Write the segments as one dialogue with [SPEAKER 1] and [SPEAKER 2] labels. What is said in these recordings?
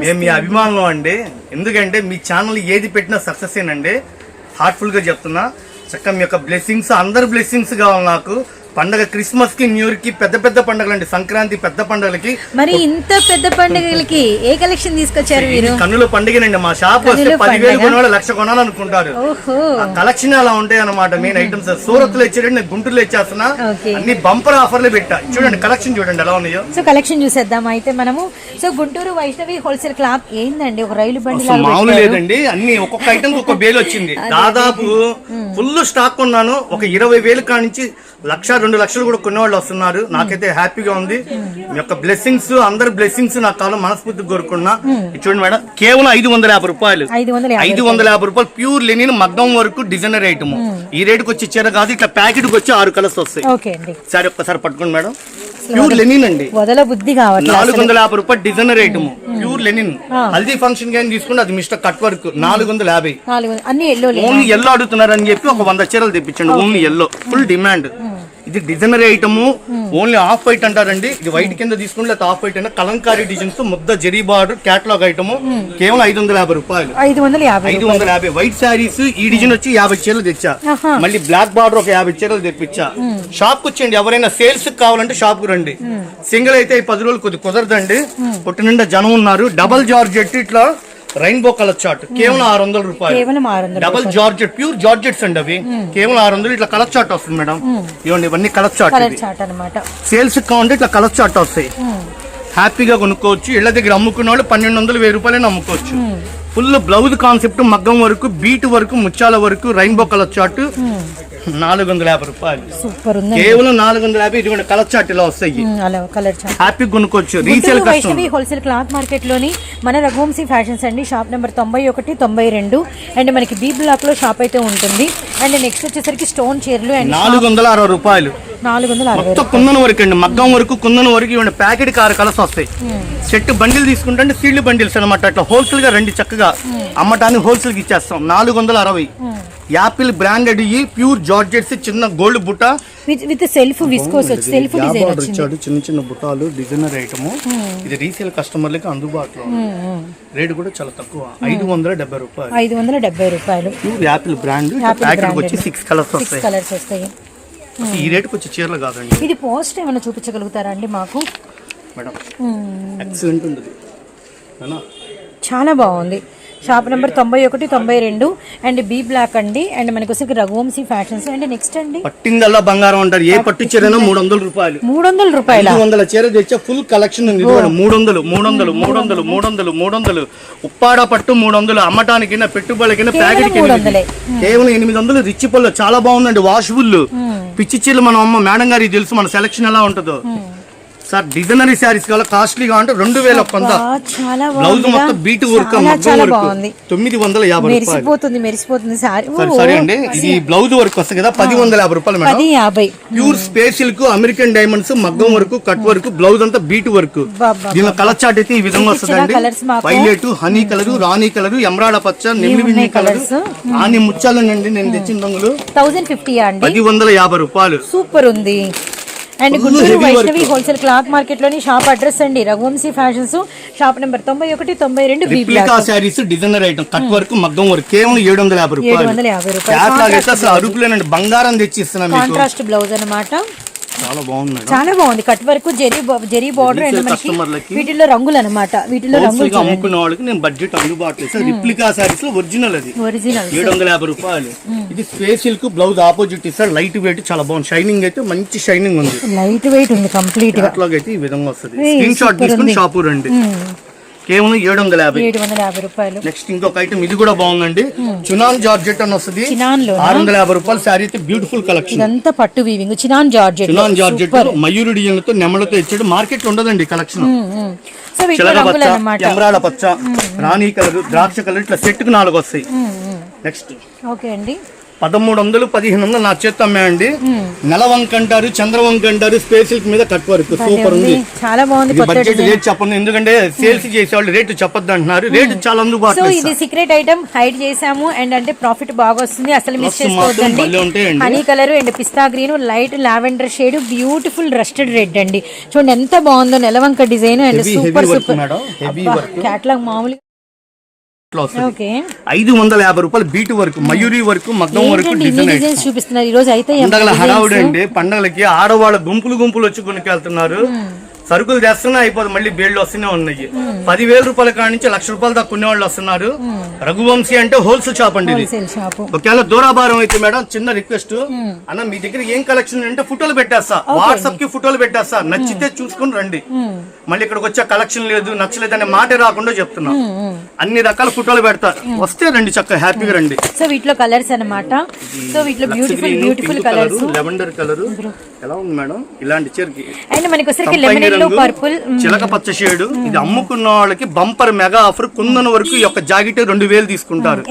[SPEAKER 1] మేము మీ అభిమానులు అండి. ఎందుకంటే మీ ఛానల్ ఏది పెట్టినా సక్సెస్ ఏనండి. హార్ట్ఫుల్గా చెప్తున్నా. చక్కగా మీ యొక్క బ్లెస్సింగ్స్ అందరి బ్లెస్సింగ్స్ కావాలి నాకు. పండగ క్రిస్మస్కి న్యూ ఇయర్కి పెద్ద పెద్ద పండుగలు అండి సంక్రాంతి పెద్ద పండుగలకి.
[SPEAKER 2] మరి ఇంత పెద్ద పండుగలకి ఏ కలెక్షన్ తీసుకొచ్చారు మీరు?
[SPEAKER 1] కన్నుల పండుగనండి. మా షాప్ వస్తే పదివేలు? కొనవాళ్ళు లక్ష కొనాలనుకుంటారు. కలెక్షన్ అలా ఉంటాయి అన్నమాట మెయిన్ ఐటమ్స్ సూరత్లో ఇచ్చాడండి నేను గుంటూరులో ఇచ్చేస్తున్నా. అన్ని బంపర్ ఆఫర్లు పెట్టా. చూడండి కలెక్షన్ చూడండి ఎలా ఉన్నాయో.
[SPEAKER 2] సో కలెక్షన్ చూసేద్దాం. అయితే మనము so Guntur Vaishnavi wholesale cloth ఏందండి? ఒక రైలు బండి
[SPEAKER 1] మామూలు. లేదండి. అన్ని ఒక్కొక్క ఐటమ్ ఒక్కొక్క వేలు వచ్చింది. దాదాపు ఫుల్ స్టాక్ కొన్నాను. ఒక ఇరవై వేలు కానించి లక్ష రెండు లక్షలు కూడా కొనేవాళ్ళు వస్తున్నారు. నాకైతే హ్యాపీగా ఉంది. మీ యొక్క బ్లెస్సింగ్స్ అందరి బ్లెస్సింగ్స్ నాకు కాలం మనస్ఫూర్తిగా కోరుకున్నా. చూడండి మేడం కేవలం ఐదు వందల యాభై రూపాయలు.
[SPEAKER 2] ఐదు వందల యాభై
[SPEAKER 1] రూపాయలు ప్యూర్ లెనిన్ మగ్గం వరకు డిజైనర్ ఐటమ్ ఈ రేటుకి వచ్చి ఇచ్చారు కాదు ఇట్లా ప్యాకెట్కి వచ్చి ఆరు కలర్స్ వస్తాయి. సరే ఒక్కసారి పట్టుకోండి మేడం. ప్యూర్ లెనిన్ అండి.
[SPEAKER 2] వదల బుద్ధి కావట్లేదు
[SPEAKER 1] నాలుగు వందల యాభై రూపాయలు designer item pure linen haldi function కానీ తీసుకుంటే అది మిస్టర్ కట్ వర్క్ నాలుగు వందల యాభై. ఓన్లీ ఎల్లో అడుగుతున్నారని చెప్పి ఒక వంద చీరలు తెప్పించండి. ఓన్లీ ఎల్లో ఫుల్ డిమాండ్ ఇది designer item. Only off white అంటారండి. ఇది వైట్ కింద తీసుకుంటే లేదా ఆఫ్ వైట్ అయినా కలంకారీ డిజైన్స్ ముద్ద జరీ బార్డర్ క్యాటలాగ్ ఐటమ్. కేవలం ఐదు వందల యాభై రూపాయలు.
[SPEAKER 2] ఐదు వందల యాభై
[SPEAKER 1] ఐదు వందల యాభై. వైట్ శారీస్ ఈ డిజైన్ వచ్చి యాభై చీరలు తెచ్చా. మళ్ళీ బ్లాక్ బార్డర్ ఒక యాభై చీరలు తెప్పించా. షాప్కు వచ్చేయండి. ఎవరైనా సేల్స్ కావాలంటే షాప్కు రండి. సింగిల్ అయితే ఈ పది రోజులు కొద్ది కుదరదండి. పొట్టి నిండా జనం ఉన్నారు. డబల్ జార్జెట్ ఇట్లా రెయిన్బో కలర్ చార్ట్ కేవలం ఆరు వందల రూపాయలు. డబల్ జార్జెట్ ప్యూర్ జార్జెట్స్ అండి అవి. కేవలం ఆరు వందలు ఇట్లా కలర్ చార్ట్ వస్తుంది మేడం. ఇవ్వండి ఇవన్నీ కలర్ చార్ట్
[SPEAKER 2] అనమాట
[SPEAKER 1] సేల్స్ కావాలంటే ఇట్లా కలర్ చార్ట్ వస్తాయి. హ్యాపీగా కొనుక్కోవచ్చు. ఇళ్ళ దగ్గర అమ్ముకున్న వాళ్ళు పన్నెండు వందలు వెయ్యి రూపాయలైనా అమ్ముకోవచ్చు. ఫుల్ బ్లౌజ్ కాన్సెప్ట్ మగ్గం వరకు బీట్ వరకు ముత్యాల వరకు రెయిన్బో కలర్ చార్ట్ నాలుగు వందల యాభై రూపాయలు.
[SPEAKER 2] సూపర్ ఉంది
[SPEAKER 1] కేవలం నాలుగు వందల యాభై ఇదిగోండి కలర్ చార్ట్ ఇలా వస్తాయి
[SPEAKER 2] కలర్ చాట్
[SPEAKER 1] హ్యాపీ కొనుక్కోవచ్చు రీసేల్
[SPEAKER 2] వైష్ణవి హోల్సేల్ క్లాత్ మార్కెట్లోని మన రఘువంశీ ఫ్యాషన్స్ అండి షాప్ నెంబర్ తొంభై ఒకటి తొంభై రెండు. అండ్ మనకి బీ బ్లాక్లో షాప్ అయితే ఉంటుంది. అండ్ నెక్స్ట్ వచ్చేసరికి స్టోన్ చీరలు అండ్
[SPEAKER 1] నాలుగు వందల అరవై రూపాయలు.
[SPEAKER 2] నాలుగు వందల
[SPEAKER 1] మొత్తం కుందన వరకు అండి మగ్గం వరకు కుందన వరకు ఇవ్వండి ప్యాకెట్ ఆరు కలర్స్ వస్తాయి. సెట్ బండిల్ తీసుకుంటే సీల్డ్ బండిల్స్ అనమాట అట్లా హోల్సేల్గా రండి చక్కగా. అమ్మటానికి హోల్సేల్కి ఇచ్చేస్తాం నాలుగు వందల అరవై. యాపిల్ బ్రాండెడ్ ఈ ప్యూర్ జార్జెట్స్ చిన్న గోల్డ్ బుట్ట.
[SPEAKER 2] విత్ విత్ సెల్ఫ్ విస్కోస్ వచ్చి సెల్ఫ్ డిజైన్
[SPEAKER 1] ఇచ్చాడు చిన్న చిన్న బుట్టాలు డిజైనర్ ఐటమ్. ఇది రీసేల్ కస్టమర్లకి అందుబాటులో ఉంది. రేటు కూడా చాలా తక్కువ. ఐదు వందల డెబ్బై రూపాయలు.
[SPEAKER 2] ఐదు వందల డెబ్బై రూపాయలు.
[SPEAKER 1] Pure Apple brand. ప్యాకెట్. వచ్చి సిక్స్ కలర్స్ వస్తాయి.
[SPEAKER 2] కలర్స్ వస్తాయి.
[SPEAKER 1] ఈ రేటుకి వచ్చి చీరలు కాదండి.
[SPEAKER 2] ఇది పోస్ట్ ఏమైనా చూపించగలుగుతారా అండి మాకు?
[SPEAKER 1] మేడం. ఎక్సలెంట్ ఉంటుంది?
[SPEAKER 2] చాలా బాగుంది. షాప్ నెంబర్ తొంభై ఒకటి తొంభై రెండు అండ్ బీ బ్లాక్ అండి అండ్ మనకి వచ్చేసి రఘువంశీ ఫ్యాషన్స్. అండ్ నెక్స్ట్ అండి?
[SPEAKER 1] పట్టిందల్లా బంగారం అంటారు. ఏ పట్టు చీరైనా మూడు వందల రూపాయలు.
[SPEAKER 2] మూడు వందల రూపాయల?
[SPEAKER 1] ఐదు వందల చీర తెచ్చే ఫుల్ కలెక్షన్ ఉంది. మూడు వందలు మూడు వందలు మూడు వందలు మూడు వందలు మూడు వందలు. ఉప్పాడ పట్టు మూడు వందలు అమ్మటానికి పెట్టుబడికి ప్యాకెట్
[SPEAKER 2] మూడు.
[SPEAKER 1] కేవలం ఎనిమిది వందలు రిచ్ పళ్ళు చాలా బాగుందండి వాషబుల్ పిచ్చి చీరలు మన అమ్మ మేడం గారికి తెలుసు మన సెలక్షన్ ఎలా ఉంటుందో. సార్ డిజైనరీ శారీస్ కావాలి? కాస్ట్లీగా అంటే రెండు వేల కొంత
[SPEAKER 2] చాలా
[SPEAKER 1] బ్లౌజ్ మొత్తం బీట్ వర్క్ తొమ్మిది వందల యాభై
[SPEAKER 2] మెరిసిపోతుంది మెరిసిపోతుంది సారీ.
[SPEAKER 1] అండి ఇది బ్లౌజ్ వర్క్ వస్తుంది కదా పది వందల యాభై రూపాయలు మేడం.
[SPEAKER 2] యాభై
[SPEAKER 1] pure space silk American diamonds మగ్గం వరకు కట్ వర్క్ బ్లౌజ్ అంతా బీట్ వర్క్. దీనిలో కలర్ చార్ట్ అయితే ఈ విధంగా వస్తుందండి.
[SPEAKER 2] colours మాకు.
[SPEAKER 1] వైలెట్ హనీ కలర్ రాణి కలర్ ఎమరాడ పచ్చ
[SPEAKER 2] ఉన్నాయి
[SPEAKER 1] కలర్. ఆని ముచ్చాలనండి నేను తెచ్చిన రంగులు.
[SPEAKER 2] థౌజండ్ ఫిఫ్టీ అండి?
[SPEAKER 1] పది వందల యాభై రూపాయలు.
[SPEAKER 2] సూపర్ ఉంది. And Guntur Vaishnavi. Wholesale cloth మార్కెట్లోని shop address అండి. రఘువంశీ ఫ్యాషన్స్. షాప్ నెంబర్ తొంభై ఒకటి తొంభై రెండు
[SPEAKER 1] replica saris designer item cut work మగ్గం వర్క్ కేవలం ఏడు వందల యాభై రూపాయలు. అసలు అరుపులేనండి బంగారం తెచ్చి ఇస్తున్నా మీకు.
[SPEAKER 2] కాంట్రాస్ట్ బ్లౌజ్ అన్నమాట.
[SPEAKER 1] చాలా బాగుంది మేడం
[SPEAKER 2] చాలా బాగుంది. Cut work zari zari border and మనకి. వీటిలో రంగులు అన్నమాట వీటిలో రంగులు
[SPEAKER 1] అమ్ముకున్న వాళ్ళకి నేను బడ్జెట్ అందుబాటులో ఇస్తాను రిప్లికా శారీస్లో ఒరిజినల్ అది.
[SPEAKER 2] ఒరిజినల్
[SPEAKER 1] ఏడు వందల యాభై రూపాయలు. ఇది స్పేస్ సిల్క్ బ్లౌజ్ ఆపోజిట్ ఇస్తారు లైట్ వెయిట్ చాలా బాగుంది. షైనింగ్ అయితే మంచి షైనింగ్ ఉంది.
[SPEAKER 2] లైట్ వెయిట్ ఉంది కంప్లీట్
[SPEAKER 1] అయితే ఈ విధంగా వస్తుంది. స్క్రీన్ షాట్ తీసుకుని. షాపు రండి. కేవలం ఏడు వందల యాభై.
[SPEAKER 2] ఏడు వందల యాభై రూపాయలు.
[SPEAKER 1] నెక్స్ట్ ఇంకొక ఐటమ్ ఇది కూడా బాగుందండి. చునాన్ జార్జెట్ అని వస్తుంది.
[SPEAKER 2] చినాన్లో
[SPEAKER 1] ఆరు వందల యాభై రూపాయలు. శారీ అయితే బ్యూటిఫుల్ కలెక్షన్.
[SPEAKER 2] ఇదంతా పట్టు weaving chinon georgette.
[SPEAKER 1] Chinon georgette Mayur డిజైన్లతో నెమలతో ఇచ్చాడు మార్కెట్ ఉండదండి కలెక్షన్.
[SPEAKER 2] సో వీటిలో
[SPEAKER 1] చిలక
[SPEAKER 2] రంగులు
[SPEAKER 1] పచ్చ
[SPEAKER 2] అన్నమాట.
[SPEAKER 1] ఎమరాడ పచ్చ రాణి కలర్ ద్రాక్ష కలర్ ఇట్లా సెట్కు నాలుగు వస్తాయి. నెక్స్ట్.
[SPEAKER 2] ఓకే అండి.
[SPEAKER 1] పదమూడు వందలు పదిహేను వందలు నా చేత అమ్మాయండి. నెలవంక అంటారు చంద్రవంక అంటారు స్పేస్ సిల్క్ మీద కట్ వర్క్ సూపర్ ఉంది.
[SPEAKER 2] చాలా బాగుంది
[SPEAKER 1] బడ్జెట్ రేట్ చెప్పండి. ఎందుకంటే సేల్స్ చేసేవాళ్ళు రేటు చెప్పొద్దు అంటున్నారు. రేటు చాలా అందుబాటులో
[SPEAKER 2] ఇది సీక్రెట్ ఐటమ్ హైడ్ చేసాము అండ్ అంటే ప్రాఫిట్ బాగా వస్తుంది అసలు మిస్ చేసుకోవద్దండి. Honey colour and pista green light lavender shade beautiful rusted red అండి. చూడండి ఎంత బాగుందో నెలవంక design and super super
[SPEAKER 1] madam, heavy వస్తుంది ఐదు వందల యాభై రూపాయలు బీట్ వర్క్ మయూరి వర్క్ మగ్గం వర్క్
[SPEAKER 2] చూపిస్తున్నారు? ఈ రోజు అయితే
[SPEAKER 1] పండగల హడావుడి అండి పండగలకి ఆడవాళ్ళ గుంపులు గుంపులు వచ్చి కొనుకెళ్తున్నారు సరుకులు తెస్తున్నా అయిపోతుంది మళ్ళీ బేళ్ళు వస్తూనే ఉన్నాయి. పదివేల రూపాయల కాడ నుంచి లక్ష రూపాయల దాకా కొనేవాళ్ళు వస్తున్నారు. రఘువంశీ అంటే హోల్సేల్ షాప్ అండి ఇది. ఒకవేళ దూరాభారం అయితే మేడం చిన్న రిక్వెస్ట్. అన్న మీ దగ్గర ఏం కలెక్షన్ అంటే ఫోటోలు పెట్టేస్తా. వాట్సాప్కి ఫోటోలు పెట్టేస్తా. నచ్చితే చూసుకుని రండి. మళ్ళీ ఇక్కడికి వచ్చే కలెక్షన్ లేదు నచ్చలేదు అనే మాట రాకుండా చెప్తున్నా. అన్ని రకాల ఫోటోలు పెడతా. వస్తే రండి చక్కగా హ్యాపీగా రండి.
[SPEAKER 2] సో వీటిలో కలర్స్ అన్నమాట. సో వీటిలో beautiful beautiful colours.
[SPEAKER 1] Lavender colour. ఎలా ఉంది మేడం? ఇలాంటి చీరకి
[SPEAKER 2] అండ్ మనకి లెమన్
[SPEAKER 1] రంగు,
[SPEAKER 2] పర్పుల్
[SPEAKER 1] చిలక పచ్చ షేడు. ఇది అమ్ముకున్న వాళ్ళకి బంపర్ మెగా ఆఫర్ కుందన వరకు ఈ యొక్క జాకెట్ రెండు వేలు తీసుకుంటారు.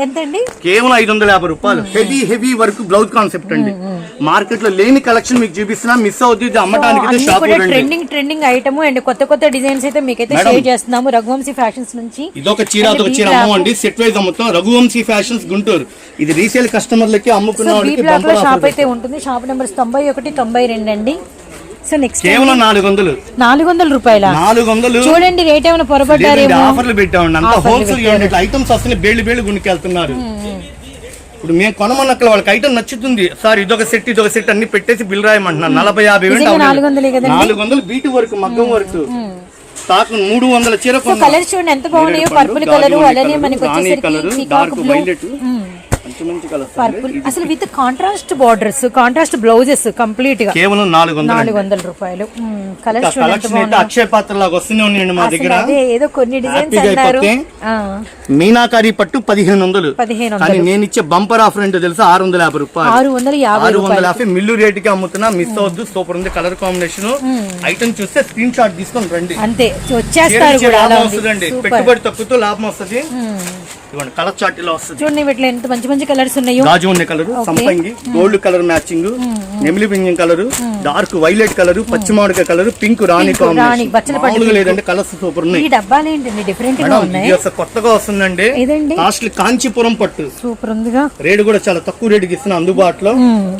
[SPEAKER 1] కేవలం ఐదు వందల యాభై రూపాయలు. Heavy heavy work blouse concept అండి. మార్కెట్లో లేని కలెక్షన్ మీకు చూపిస్తున్నా. మిస్ అవుతుంది రండి
[SPEAKER 2] ట్రెండింగ్ ట్రెండింగ్ ఐటమ్ అండ్ కొత్త కొత్త డిజైన్స్ అయితే మీకైతే. షేర్ చేస్తున్నాము. రఘువంశీ ఫ్యాషన్స్ నుంచి.
[SPEAKER 1] ఇదొక చీర అదొక చీర
[SPEAKER 2] బ్లాక్.
[SPEAKER 1] అమ్మవండి. సెట్ వైజ్ అమ్ముతాం. రఘువంశీ ఫ్యాషన్స్ గుంటూరు. ఇది రీసేల్ కస్టమర్లకి అమ్ముకున్న వాళ్ళకి
[SPEAKER 2] షాప్ అయితే ఉంటుంది. షాప్ నెంబర్స్ తొంభై ఒకటి తొంభై రెండు అండి. సో నెక్స్ట్
[SPEAKER 1] కేవలం నాలుగు వందలు
[SPEAKER 2] నాలుగు వందల రూపాయల?
[SPEAKER 1] నాలుగు వందలు
[SPEAKER 2] చూడండి రేట్ ఏమైనా పొరపడ్డారేమో
[SPEAKER 1] ఆఫర్లు పెట్టామండి అంత హోల్సేల్ యూనిట్ ఐటమ్స్ వస్తున్నాయి బేళ్ళు బేళ్ళు గుణికెళ్తున్నారు ఇప్పుడు మేము కొనమన్నక్కడ వాళ్ళకి ఐటమ్ నచ్చుతుంది. సార్ ఇదొక సెట్ ఇదొక సెట్ అన్ని పెట్టేసి బిల్ రాయమంటున్నారు. నలభై యాభై.
[SPEAKER 2] నాలుగు వందలే
[SPEAKER 1] బీటు వరకు మగ్గం వరకు. స్టాక్ మూడు వందల చీర
[SPEAKER 2] సో కలర్స్ చూడండి ఎంత బాగున్నాయో? పర్పుల్ కలర్ అలానే మనకి వచ్చేసరికి
[SPEAKER 1] కలర్ డార్క్ వైలెట్
[SPEAKER 2] పర్పుల్ అసలు with contrast borders contrast blouses కంప్లీట్గా.
[SPEAKER 1] కేవలం నాలుగు వందలు
[SPEAKER 2] నాలుగు వందల రూపాయలు కలర్స్
[SPEAKER 1] అక్షయ పాత్ర లాగా వస్తూనే ఉన్నాయండి మా
[SPEAKER 2] అసలు
[SPEAKER 1] దగ్గర
[SPEAKER 2] అదే ఏదో కొన్ని డిజైన్స్ అన్నారు.
[SPEAKER 1] మీనాకారి పట్టు పదిహేను వందలు.
[SPEAKER 2] పదిహేను
[SPEAKER 1] కానీ నేను ఇచ్చే బంపర్ ఆఫర్ ఏంటో తెలుసా? ఆరు వందల యాభై రూపాయలు.
[SPEAKER 2] ఆరు వందల యాభై
[SPEAKER 1] ఆరు వందల యాభై మిల్లు రేటుకి అమ్ముతున్నా మిస్ అవద్దు సూపర్ ఉంది కలర్ కాంబినేషన్ ఐటమ్ చూస్తే స్క్రీన్ షాట్ తీసుకొని రండి.
[SPEAKER 2] అంతే. వచ్చేస్తారు
[SPEAKER 1] పెట్టుబడి తక్కువతో లాభం వస్తుంది. ఇవ్వండి. కలర్ చార్ట్ ఇలా వస్తుంది.
[SPEAKER 2] చూడండి వీటిలో ఎంత మంచి మంచి కలర్స్ ఉన్నాయో.
[SPEAKER 1] గాజు ఉన్న కలర్ సంపంగి గోల్డ్ కలర్ మ్యాచింగ్ నెమిలి పింజం కలర్ డార్క్ వైలెట్ కలర్ పచ్చి మామిడికాయ కలర్ పింక్ రాణి కాంబినేషన్ లేదంటే కలర్స్ సూపర్ ఉన్నాయి.
[SPEAKER 2] ఈ డబ్బాలు ఏంటండి? డిఫరెంట్గా
[SPEAKER 1] మేడం
[SPEAKER 2] ఉన్నాయి.
[SPEAKER 1] ఇది అసలు కొత్తగా వస్తుందండి. కాస్ట్లీ కాంచీపురం పట్టు.
[SPEAKER 2] సూపర్ ఉందిగా.
[SPEAKER 1] రేటు కూడా చాలా తక్కువ రేటుకి ఇస్తున్నా అందుబాటులో.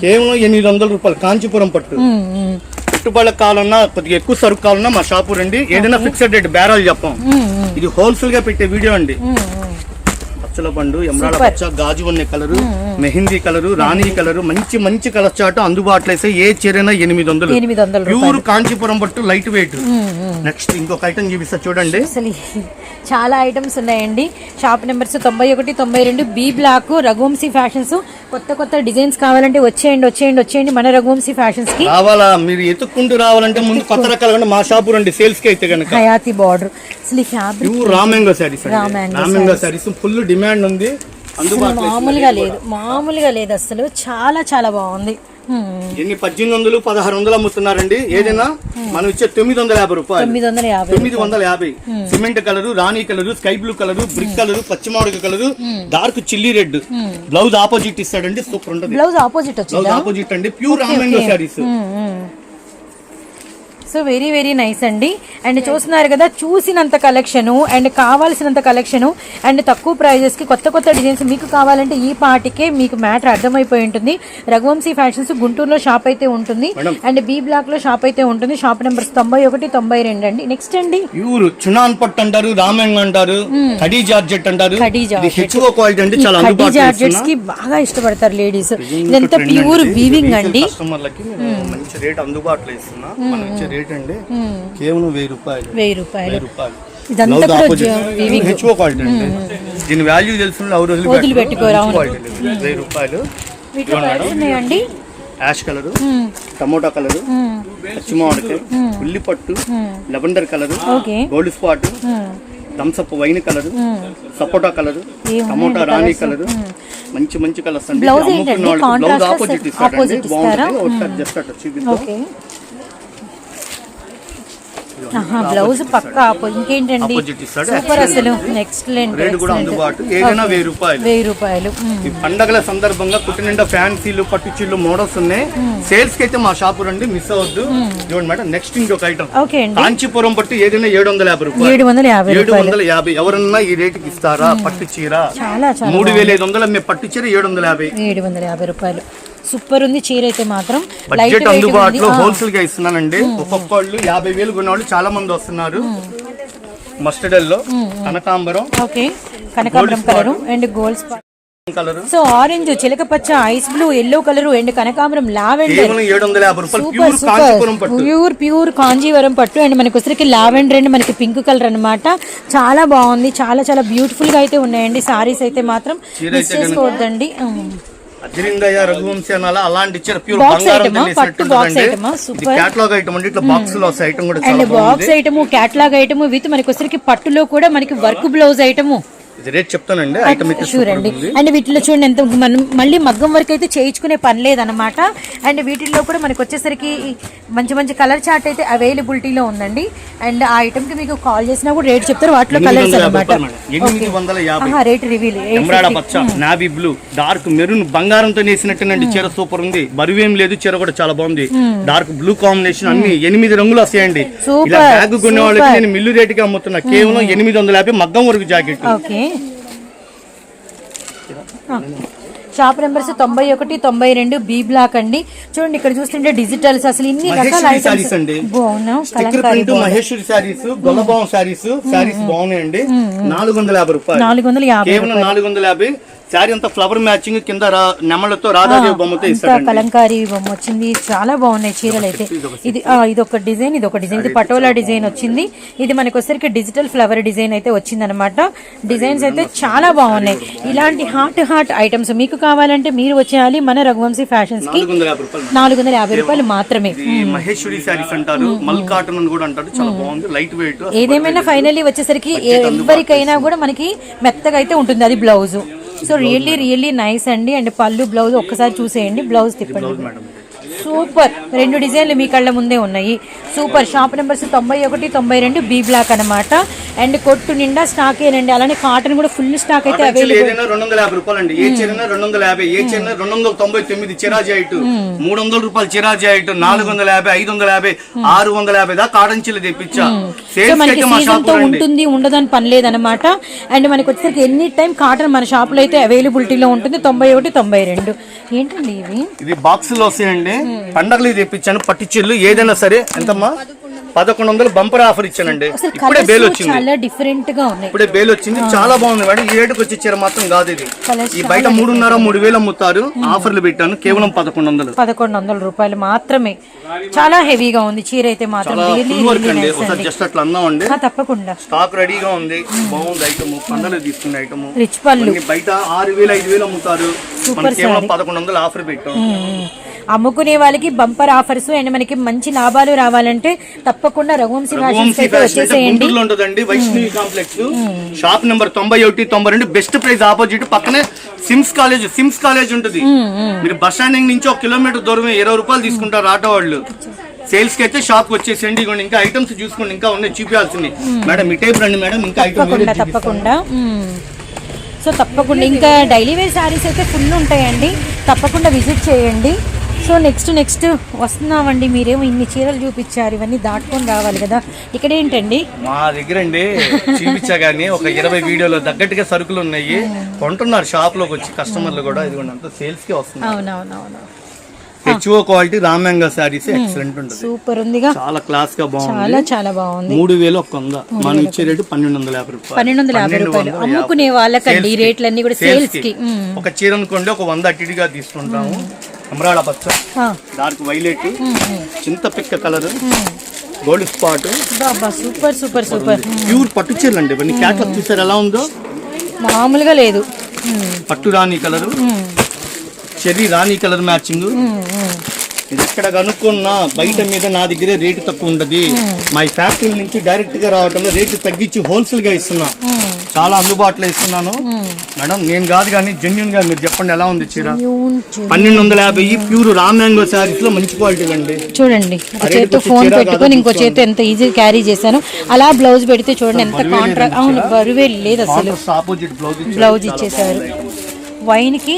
[SPEAKER 1] కేవలం ఎనిమిది వందల రూపాయలు కాంచీపురం పట్టు.
[SPEAKER 2] ఉమ్, ఉమ్,
[SPEAKER 1] పెట్టుబడులకు కావాలన్నా కొద్దిగా ఎక్కువ సరుకు కావాలన్నా మా షాపు రండి. ఏదైనా ఫిక్స్డ్ రేట్ బేరాలు చెప్పాం. ఇది హోల్సేల్గా పెట్టే వీడియో అండి. పచ్చల పండు ఎమరాడ పచ్చ గాజు ఉన్న కలరు. మెహందీ కలరు రాణి కలరు మంచి మంచి కలర్ చాట్ అందుబాటులో అయితే ఏ చీరైనా ఎనిమిది వందలు
[SPEAKER 2] ఎనిమిది వందల
[SPEAKER 1] ప్యూర్ కాంచీపురం పట్టు లైట్ వెయిట్. నెక్స్ట్ ఇంకొక ఐటమ్ చూపిస్తా చూడండి.
[SPEAKER 2] అసలు చాలా ఐటమ్స్ ఉన్నాయండి. షాప్ నెంబర్స్ తొంభై ఒకటి తొంభై రెండు బి బ్లాక్ రఘువంశీ ఫ్యాషన్స్ కొత్త కొత్త డిజైన్స్ కావాలంటే వచ్చేయండి వచ్చేయండి వచ్చేయండి మన రఘువంశీ ఫ్యాషన్స్కి.
[SPEAKER 1] రావాలా? మీరు ఎత్తుక్కుంటూ రావాలంటే ముందు కొత్త రకాలు మా షాపు రండి. సేల్స్కి అయితే కనుక.
[SPEAKER 2] హయాతి బార్డర్ అసలు ఈ ఫ్యాబ్రిక్
[SPEAKER 1] రామెంగో శారీస్
[SPEAKER 2] రామాంగో
[SPEAKER 1] రామెంగో శారీస్ ఫుల్ డిమాండ్ ఉంది.
[SPEAKER 2] మామూలుగా లేదు. మామూలుగా లేదు అసలు చాలా చాలా బాగుంది.
[SPEAKER 1] ఎన్ని? పద్దెనిమిది వందలు పదహారు వందలు అమ్ముతున్నారండి. ఏదైనా? మనం ఇచ్చే తొమ్మిది వందల యాభై రూపాయలు.
[SPEAKER 2] తొమ్మిది వందల యాభై
[SPEAKER 1] తొమ్మిది వందల యాభై. సిమెంట్ కలర్ రాణి colour sky blue colour brick colour పచ్చిమామిడి colour dark chilli red. Blouse opposite ఇస్తాడండి. సూపర్ ఉంటది.
[SPEAKER 2] బ్లౌజ్ ఆపోజిట్
[SPEAKER 1] బ్లౌజ్ ఆపోజిట్ అండి. Pure రామెంగో saris.
[SPEAKER 2] So very very nice అండి. అండ్ చూస్తున్నారు కదా చూసినంత కలెక్షను అండ్ కావాల్సినంత కలెక్షను అండ్ తక్కువ ప్రైజెస్కి కొత్త కొత్త డిజైన్స్ మీకు కావాలంటే ఈ పాటికే మీకు మ్యాటర్ అర్థమైపోయి ఉంటుంది. రఘువంశీ ఫ్యాషన్స్ గుంటూరులో షాప్ అయితే ఉంటుంది. అండ్ బి బ్లాక్లో షాప్ అయితే ఉంటుంది. షాప్ నెంబర్స్ తొంభై ఒకటి తొంభై రెండు అండి. నెక్స్ట్ అండి.
[SPEAKER 1] ప్యూర్ చునాన్ పట్టు అంటారు రామెంగ్ అంటారు కడీ జార్జెట్ అంటారు. క్వాలిటీ అండి చాలా
[SPEAKER 2] జార్జెట్స్కి బాగా ఇష్టపడతారు లేడీస్. ఇదంతా ప్యూర్ వీవింగ్ అండి.
[SPEAKER 1] కస్టమర్లకి మంచి రేట్ అందుబాటులో ఇస్తున్నా. రేట్ అండి కేవలం వెయ్యి రూపాయలు.
[SPEAKER 2] వెయ్యి రూపాయలు.
[SPEAKER 1] రూపాయలు.
[SPEAKER 2] ఇదంతా
[SPEAKER 1] హెచ్ఓ క్వాలిటీ అండి. దీని వాల్యూ ఎవరు వదిలి
[SPEAKER 2] పెట్టుకోరు.
[SPEAKER 1] వెయ్యి రూపాయలు.
[SPEAKER 2] ఉన్నాయండి.
[SPEAKER 1] Ash colour. Tomato colour
[SPEAKER 2] hmm.
[SPEAKER 1] పచ్చిమామిడికాయ ఉల్లి పట్టు lavender colour gold spot
[SPEAKER 2] hmm.
[SPEAKER 1] Thums Up wine colour సపోటా కలర్ టమోటా రాణి? కలర్. మంచి మంచి కలర్స్ అండి. ఆపోజిట్
[SPEAKER 2] set-
[SPEAKER 1] ఇస్తాడండి
[SPEAKER 2] opposite ఇస్తారా?
[SPEAKER 1] బాగుంటుంది. ఒకసారి జస్ట్ అట్లా చూపిద్దాం.
[SPEAKER 2] బ్లౌజ్ పక్క ఇంకేంటండి. సూపర్ అసలు ఎక్సలెంట్
[SPEAKER 1] రేటు కూడా అందుబాటు. ఏదైనా వెయ్యి రూపాయలు.
[SPEAKER 2] వెయ్యి రూపాయలు.
[SPEAKER 1] ఈ పండగల సందర్భంగా కుట్టి నిండా ఫ్యాన్సీలు పట్టుచీలు మోడల్స్ ఉన్నాయి. సేల్స్కి అయితే మా షాపు రండి మిస్ అవ్వద్దు. చూడండి మేడం నెక్స్ట్ ఇంకొక ఐటమ్
[SPEAKER 2] ఓకే అండి.
[SPEAKER 1] కాంచీపురం పట్టు ఏదైనా ఏడు వందల యాభై రూపాయలు.
[SPEAKER 2] ఏడు వందల యాభై
[SPEAKER 1] ఏడు వందల యాభై. ఎవరన్నా ఈ రేటుకి ఇస్తారా పట్టు చీర? మూడు వేల ఐదు వందలు పట్టు చీర ఏడు వందల యాభై.
[SPEAKER 2] ఏడు వందల యాభై రూపాయలు. సూపర్ ఉంది చీర అయితే మాత్రం. లైట్
[SPEAKER 1] బడ్జెట్ అందుబాటులో హోల్సేల్గా ఇస్తున్నానండి. ఒక్కొక్కళ్ళు యాభై వేలు కొన్నవాళ్ళు చాలా మంది వస్తున్నారు. మస్టర్డ్ ఎల్లో కనకాంబరం.
[SPEAKER 2] ఓకే. కనకాంబరం colour and gold spot so orange చిలక పచ్చ ice blue yellow colour and కనకాంబరం lavender super super pure pure Kanjeevaram పట్టు. అండ్ మనకి వచ్చరికి లావెండర్ అండ్ మనకి పింక్ కలర్ అన్నమాట. చాలా బాగుంది. చాలా చాలా బ్యూటిఫుల్గా అయితే ఉన్నాయండి. సారీస్ అయితే మాత్రం మిస్ చేసుకోవద్దండి. ఉమ్.
[SPEAKER 1] అదిరిందయ్య రఘువంశీ అనాల అలాంటి చీర ప్యూర్ బంగారం. క్యాటలాగ్ ఐటమ్ అండి. ఇట్లా బాక్స్లో ఐటమ్ కూడా
[SPEAKER 2] box item catalogue item with మనకి వచ్చరికి పట్టులో కూడా మనకి వర్క్ బ్లౌజ్ ఐటమ్
[SPEAKER 1] ఇది రేట్ చెప్తానండి. ఐటమ్ అయితే
[SPEAKER 2] షూర్ అండి. వీటిలో చూడండి ఎంత మనం మళ్ళీ మగ్గం వరకు అయితే చేయించుకునే పని లేదనమాట అండ్ వీటిల్లో కూడా మనకి వచ్చేసరికి మంచి మంచి కలర్ చార్ట్ అయితే అవైలబిలిటీలో ఉందండి. అండ్ ఆ ఐటమ్కి మీకు కాల్ చేసినా కూడా రేట్ చెప్తారు. వాటిలో కలర్స్ అనమాట rate reveal
[SPEAKER 1] navy blue dark maroon బంగారంతో నేసినట్టేనండి. చీర సూపర్ ఉంది. బరువేం లేదు. చీర కూడా చాలా బాగుంది. డార్క్ బ్లూ కాంబినేషన్ అన్ని ఎనిమిది రంగులు వస్తాయండి. ఇలా బ్యాగ్ కొనే వాళ్ళకి నేను మిల్లు రేటుకి అమ్ముతున్నా. కేవలం ఎనిమిది వందల యాభై మగ్గం వరకు జాకెట్.
[SPEAKER 2] షాప్ నెంబర్స్ తొంభై ఒకటి తొంభై రెండు బి బ్లాక్ అండి. చూడండి ఇక్కడ చూస్తుంటే డిజిటల్స్ అసలు ఇన్ని రకాల ఐటమ్స్
[SPEAKER 1] మహేశ్వరి సారీస్ సారీస్ సారీస్ బాగున్నాయండి. నాలుగు వందల యాభై రూపాయలు.
[SPEAKER 2] నాలుగు వందల యాభై
[SPEAKER 1] నాలుగు వందల యాభై. శారీ అంతా ఫ్లవర్ మ్యాచింగ్ కింద నెమళ్ళతో రాధాదేవి బొమ్మతో ఇస్తాడండి.
[SPEAKER 2] కలంకారీ బొమ్మ వచ్చింది. చాలా బాగున్నాయి చీరలు అయితే. ఇది ఆ, ఇది ఒక డిజైన్. ఇది ఒక డిజైన్ ఇది పటోలా డిజైన్ వచ్చింది. ఇది మనకి వచ్చరికి డిజిటల్ ఫ్లవర్ డిజైన్ అయితే వచ్చింది అనమాట డిజైన్స్ అయితే చాలా బాగున్నాయి. ఇలాంటి హాట్ హాట్ ఐటమ్స్ మీకు కావాలంటే మీరు వచ్చేయాలి. మన రఘువంశీ ఫ్యాషన్స్కి
[SPEAKER 1] నాలుగు వందల యాభై రూపాయలు
[SPEAKER 2] మాత్రమే.
[SPEAKER 1] మహేశ్వరి శారీస్ అంటారు మల్ కాటన్ అని కూడా అంటారు. చాలా బాగుంది. లైట్ వెయిట్
[SPEAKER 2] ఏదేమైనా ఫైనల్లీ వచ్చేసరికి ఎవరికైనా కూడా మనకి మెత్తగా అయితే ఉంటుంది అది blouse so really really nice అండి. అండ్ పళ్ళు బ్లౌజ్ ఒక్కసారి చూసేయండి. బ్లౌజ్ తిప్పండి.
[SPEAKER 1] మేడం.
[SPEAKER 2] సూపర్. రెండు డిజైన్లు మీ కళ్ళ ముందే ఉన్నాయి. సూపర్. షాప్ నెంబర్స్ తొంభై ఒకటి తొంభై రెండు బి బ్లాక్ అనమాట అండ్ కొట్టు నిండా స్టాక్ ఏనండి అలానే కాటన్ కూడా ఫుల్ స్టాక్ అయితే అవైలబుల్
[SPEAKER 1] రెండు వందల యాభై రూపాయలు అండి ఏ చీరైనా రెండు వందల యాభై ఏ చీరైనా రెండు వందల తొంభై తొమ్మిది చిరాజీ ఐటు మూడు వందల రూపాయలు చిరాజీ ఐటు నాలుగు వందల యాభై ఐదు వందల యాభై ఆరు వందల యాభై దాకా కాటన్ చీల తెప్పించా.
[SPEAKER 2] మనకి
[SPEAKER 1] సీజన్తో
[SPEAKER 2] ఉంటుంది ఉండదని పని లేదనమాట అండ్ మనకి వచ్చేసరికి ఎనీ టైం కాటన్ మన షాప్లో అయితే అవైలబిలిటీలో ఉంటుంది తొంభై ఒకటి తొంభై రెండు. ఏంటండి ఇవి?
[SPEAKER 1] ఇది బాక్స్లో వస్తాయండి. పండగలు తెప్పించాను. పట్టిచిల్లు ఏదైనా సరే ఎంతమ్మా? పదకొండు వందలు బంపర్ ఆఫర్ ఇచ్చానండి. ఇప్పుడే బేల్ వచ్చింది.
[SPEAKER 2] చాలా డిఫరెంట్గా ఉన్నాయి.
[SPEAKER 1] ఇప్పుడే బేల్ వచ్చింది. చాలా బాగుంది మేడం. ఈ రేటుకి వచ్చి చీర మాత్రం కాదు ఇది. ఈ బయట మూడున్నర మూడు వేలు అమ్ముతారు ఆఫర్లు పెట్టాను. కేవలం పదకొండు వందలు
[SPEAKER 2] పదకొండు వందల రూపాయలు మాత్రమే. చాలా హెవీగా ఉంది. చీర అయితే మాత్రం
[SPEAKER 1] ఒకసారి జస్ట్ అట్లా అందామండి
[SPEAKER 2] తప్పకుండా.
[SPEAKER 1] స్టాక్ రెడీగా ఉంది. బాగుంది ఐటమ్ పండగలు తీసుకునే ఐటమ్
[SPEAKER 2] రిచ్ పళ్ళు.
[SPEAKER 1] బయట ఆరు వేలు ఐదు వేలు అమ్ముతారు కేవలం. పదకొండు వందలు ఆఫర్ పెట్టాం.
[SPEAKER 2] అమ్ముకునే వాళ్ళకి బంపర్ ఆఫర్స్ అండ్ మనకి మంచి లాభాలు రావాలంటే తప్పకుండా రఘువంశీ ఫ్యాషన్స్ అయితే వచ్చేసేయండి.
[SPEAKER 1] ఉంటుందండి వైష్ణవి కాంప్లెక్స్. షాప్ నెంబర్ తొంభై ఒకటి తొంభై రెండు బెస్ట్ ప్రైస్ ఆపోజిట్ పక్కనే సిమ్స్ కాలేజ్ సిమ్స్ కాలేజ్ ఉంటుంది. మీరు బస్ స్టాండింగ్ నుంచి ఒక కిలోమీటర్ దూరమే ఇరవై రూపాయలు తీసుకుంటారు ఆటో వాళ్ళు. సేల్స్కి అయితే షాప్కి వచ్చేసేయండి ఇదిగోండి ఇంకా ఐటమ్స్ చూసుకోండి ఇంకా ఉన్నాయి చూపించాల్సింది. మేడం ఈ టైప్ రండి మేడం ఇంకా ఐటమ్
[SPEAKER 2] తప్పకుండా. సో తప్పకుండా ఇంకా డైలీ వేర్ శారీస్ అయితే ఫుల్ ఉంటాయండి. తప్పకుండా విజిట్ చేయండి. సో నెక్స్ట్ నెక్స్ట్ వస్తున్నామండి మీరేమో ఇన్ని చీరలు చూపించారు ఇవన్నీ దాటుకొని రావాలి కదా. ఇక్కడ ఏంటండి?
[SPEAKER 1] మా దగ్గర అండి చూపించా గానీ ఒక ఇరవై వీడియోలో తగ్గట్టుగా సరుకులు ఉన్నాయి. కొంటున్నారు షాప్లోకి వచ్చి కస్టమర్లు కూడా. ఇదిగోండి అంతా సేల్స్కి
[SPEAKER 2] అవునవునవును.
[SPEAKER 1] హెచ్ఓ క్వాలిటీ రామ్యాంగా శారీస్ ఎక్సలెంట్ ఉంటుంది.
[SPEAKER 2] సూపర్ ఉందిగా.
[SPEAKER 1] చాలా క్లాస్గా బాగుంది.
[SPEAKER 2] చాలా చాలా బాగుంది.
[SPEAKER 1] మూడు వేలు ఒక వంద. మనం ఇచ్చే రేటు పన్నెండు వందల యాభై రూపాయలు.
[SPEAKER 2] పన్నెండు వందల యాభై రూపాయలు. అమ్ముకునే వాళ్ళకండి ఈ రేట్లన్నీ కూడా
[SPEAKER 1] సేల్స్కి. ఒక చీర అనుకోండి ఒక వంద అట్టిగా తీసుకుంటాము. అమరాళ పచ్చ డార్క్ వైలెట్ చింత పిక్క colour Gold Spot.
[SPEAKER 2] Super super super.
[SPEAKER 1] Pure పట్టు చీరలు అండి ఇవన్నీ క్యాట్లాగ్ చూసారు ఎలా ఉందో?
[SPEAKER 2] మామూలుగా లేదు.
[SPEAKER 1] పట్టు రాణి కలర్. చెర్రీ రాణి కలర్ మ్యాచింగ్. ఇది ఎక్కడ కనుక్కున్నా బయట మీద నా దగ్గరే రేటు తక్కువ ఉండదు. మా ఫ్యాక్టరీ నుంచి డైరెక్ట్గా రావటంలో రేటు తగ్గించి హోల్సేల్గా ఇస్తున్నా. చాలా అందుబాటులో ఇస్తున్నాను. మేడం నేను కాదు కానీ జెన్యున్గా మీరు చెప్పండి ఎలా ఉంది చీర? పన్నెండు వందల యాభై ప్యూర్ రా మ్యాంగో శారీస్లో మంచి క్వాలిటీ అండి
[SPEAKER 2] చూడండి ఒక చేతితో ఫోన్ పెట్టుకొని ఇంకో. చేతితో ఎంత ఈజీ క్యారీ చేశాను. అలా బ్లౌజ్ పెడితే చూడండి ఎంత కాంట్రాక్ట్ అవును. బరువే లేదు అసలు.
[SPEAKER 1] బ్లౌజ్
[SPEAKER 2] ఇచ్చేసారు వైన్కి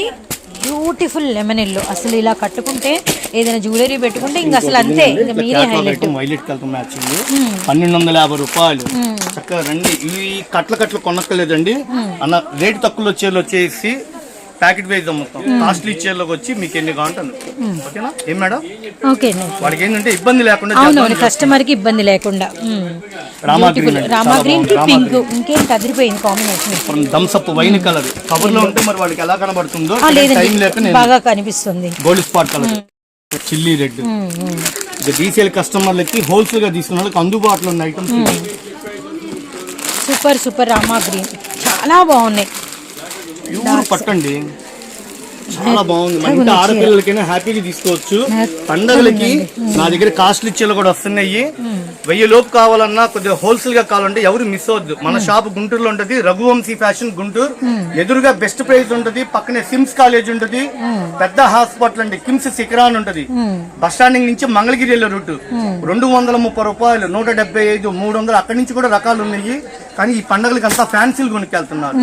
[SPEAKER 2] బ్యూటిఫుల్ లెమన్ ఎల్లో. అసలు ఇలా కట్టుకుంటే ఏదైనా జ్యువెలరీ పెట్టుకుంటే ఇంకా అసలు అంతే ఇంకా మీరే హైలైట్
[SPEAKER 1] వైలెట్ కలర్ మ్యాచింగ్ పన్నెండు వందల యాభై రూపాయలు. చక్కగా రండి. ఇవి కట్ల కట్లు కొనక్కర్లేదండి. అన్న రేటు తక్కువ చీరలు వచ్చేసి ప్యాకెట్ వైజ్ అమ్ముతాం. కాస్ట్లీ చీరలకు వచ్చి మీకు ఎన్ని కావాలంటే ఓకేనా? ఏం మేడం?
[SPEAKER 2] ఓకే
[SPEAKER 1] వాడికి ఏంటంటే ఇబ్బంది లేకుండా
[SPEAKER 2] అవునవును కస్టమర్కి ఇబ్బంది లేకుండా.
[SPEAKER 1] రామా గ్రీన్కి
[SPEAKER 2] pink combination
[SPEAKER 1] Thums Up wine colour కవర్లో ఉంటే మరి ఎలా కనబడుతుందో టైం లేక
[SPEAKER 2] బాగా కనిపిస్తుంది.
[SPEAKER 1] Gold Spot colour chilli red DCL కస్టమర్లకి హోల్సేల్గా తీసుకున్న వాళ్ళకి అందుబాటులో ఉన్న ఐటమ్స్
[SPEAKER 2] సూపర్ సూపర్. రామా గ్రీన్ చాలా బాగున్నాయి.
[SPEAKER 1] ప్యూర్ పట్టండి. చాలా బాగుంది. ఇంటి ఆడపిల్లలకైనా హ్యాపీగా తీసుకోవచ్చు. పండగలకి నా దగ్గర కాస్ట్లీ చీరలు కూడా వస్తున్నాయి. వెయ్యి లోపు కావాలన్నా కొద్దిగా హోల్సేల్గా కావాలంటే ఎవరు మిస్ అవద్దు మన షాప్ గుంటూరులో ఉంటది. రఘువంశీ ఫ్యాషన్ గుంటూరు. ఎదురుగా బెస్ట్ ప్రైస్ ఉంటది. పక్కనే సిమ్స్ కాలేజ్ ఉంటది. పెద్ద హాస్పిటల్ అండి. కిమ్స్ శిఖరాన్ ఉంటది. బస్ స్టాండింగ్ నుంచి మంగళగిరి వెళ్ళే రూట్ రెండు వందల ముప్పై రూపాయలు నూట డెబ్బై ఐదు మూడు వందలు అక్కడి నుంచి కూడా రకాలు ఉన్నాయి. కానీ ఈ పండగలకి అంతా ఫ్యాన్సీలు కొనుక్కెళ్తున్నారు.